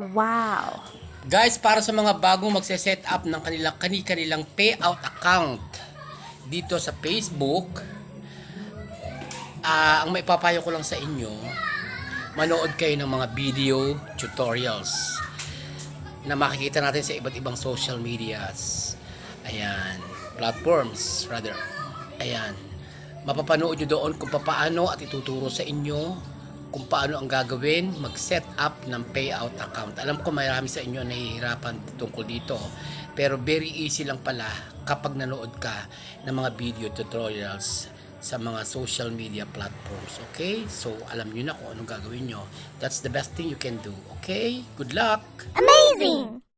Wow. Guys, para sa mga bagong magse-set up ng kanilang kani-kanilang payout account dito sa Facebook, ah ang maipapayo ko lang sa inyo, manood kayo ng mga video tutorials na makikita natin sa iba't ibang social medias. Ayan, platforms rather. Ayan. Mapapanood nyo doon kung paano at ituturo sa inyo kung paano ang gagawin mag-set up ng payout account. Alam ko marami sa inyo nahihirapan tungkol dito. Pero very easy lang pala kapag nanood ka ng mga video tutorials sa mga social media platforms. Okay? So, alam nyo na kung anong gagawin nyo. That's the best thing you can do. Okay? Good luck! Amazing!